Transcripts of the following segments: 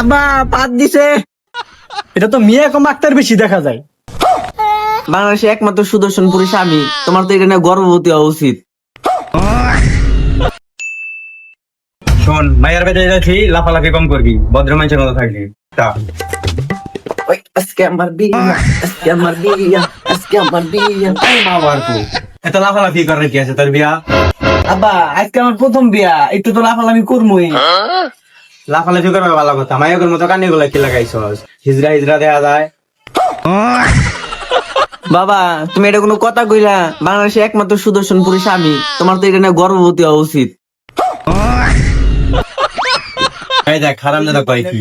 আব্বা পাত দিছে। এটা তো মিয়া কম আক্তার বেশি দেখা যায়। বাংলাদেশে একমাত্র সুদর্শন পুরুষ আমি তোমার তো এটা নিয়ে গর্ভবতী হওয়া উচিত। শোন মায়ের বেঁধে যাচ্ছি লাফালাফি কম করবি ভদ্র মানুষের মতো থাকবি। তা আজকে আমার বিয়া আজকে আমার বিয়া আজকে আমার বিয়া। আবার এত লাফালাফি করার কি আছে তোর বিয়া? আব্বা আজকে আমার প্রথম বিয়া একটু তো লাফালাফি করবোই লাফালাফি করবে ভালো কথা। মায়ের মতো কানে গুলা কি লাগাইছস? হিজরা হিজরা দেয়া যায়। বাবা তুমি এটা কোনো কথা কইলা? বাংলাদেশে একমাত্র সুদর্শন পুরুষ আমি। তোমার তো এটা নিয়ে গর্ভবতী হওয়া উচিত। এই দেখ খারাপ দাদা কয় কি?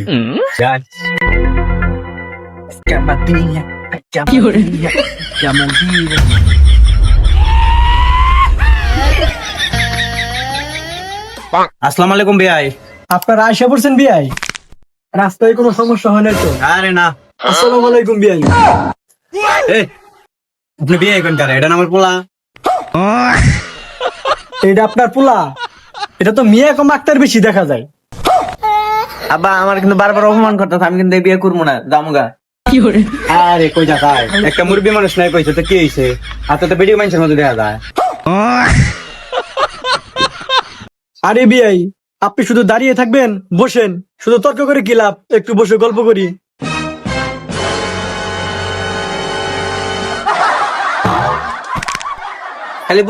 আসসালামু আলাইকুম বিয়াই আপনারা আয়সা পড়ছেন বিয়াই রাস্তায় কোনো সমস্যা হয় না তো? আরে না। আসসালামু আলাইকুম এই আপনি বিয়ে কোন কারে? এটা আমার পোলা। এটা আপনার পোলা? এটা তো মিয়া কম আক্তার বেশি দেখা যায়। আব্বা আমার কিন্তু বারবার অপমান করতেছে আমি কিন্তু এই বিয়ে করব না দামগা আরে কই যা খায় একটা মুরবি মানুষ নাই কইছে তো কি হইছে? হাতে তো ভিডিও মানুষের মতো দেখা যায়। আরে বিয়াই আপনি শুধু দাঁড়িয়ে থাকবেন বসেন। শুধু তর্ক করে কি লাভ? একটু বসে গল্প করি। খালি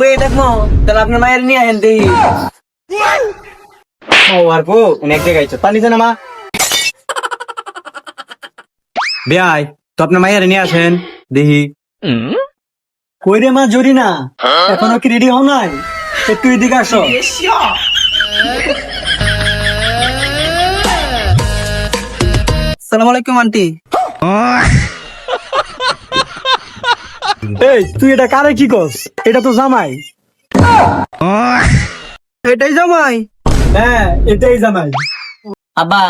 তাহলে আপনার মায়ের নিয়ে আহেন ও আর কো অনেক জায়গায় আইছো। পানি না মা। বিয়াই তো আপনার মায়ের নিয়ে আসেন দেখি। কই রে মা জরি না এখনও কি রেডি হও নাই? একটু এদিকে আসো। সালাম আলাইকুম আন্টি। এই তুই এটা কারে কি কস এটা তো জামাই। এটাই জামাই। হ্যাঁ এটাই জামাই। আব্বা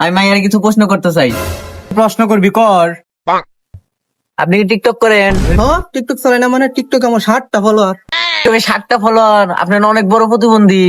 আমি মায়ের কিছু প্রশ্ন করতে চাই। প্রশ্ন করবি কর। আপনি কি টিকটক করেন? টিকটক চলে না মানে টিকটক আমার ষাটটা ফলোয়ার তুমি ষাটটা ফলোয়ার আপনার অনেক বড় প্রতিবন্ধী।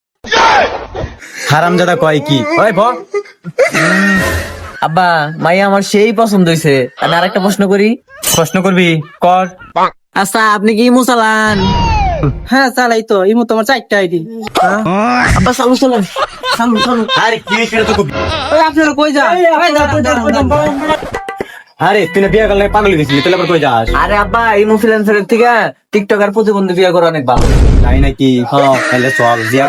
হারাম দাদা কয় কি? ওই ভ। আব্বা মাইয়া আমার সেই পছন্দ হয়েছে আমি আরেকটা প্রশ্ন করি। প্রশ্ন করবি? কর। আচ্ছা আপনি কি ইমু চালান? হ্যাঁ চালাই তো। ইমো তোমার চারটা আইডি। আব্বা চালু চালান। চালু চালু আরে কি সেটা তো কবি ওই আপনারা কই যান? আরে তুই না বিয়ে করলে পাগল গেছিলি তাহলে আবার কই যাস? আরে আব্বা ইনফ্লুয়েন্সার থেকে টিকটক আর প্রতিবন্ধী বিয়ে করা অনেক ভালো। তাই নাকি? হ্যাঁ তাহলে চল জিয়া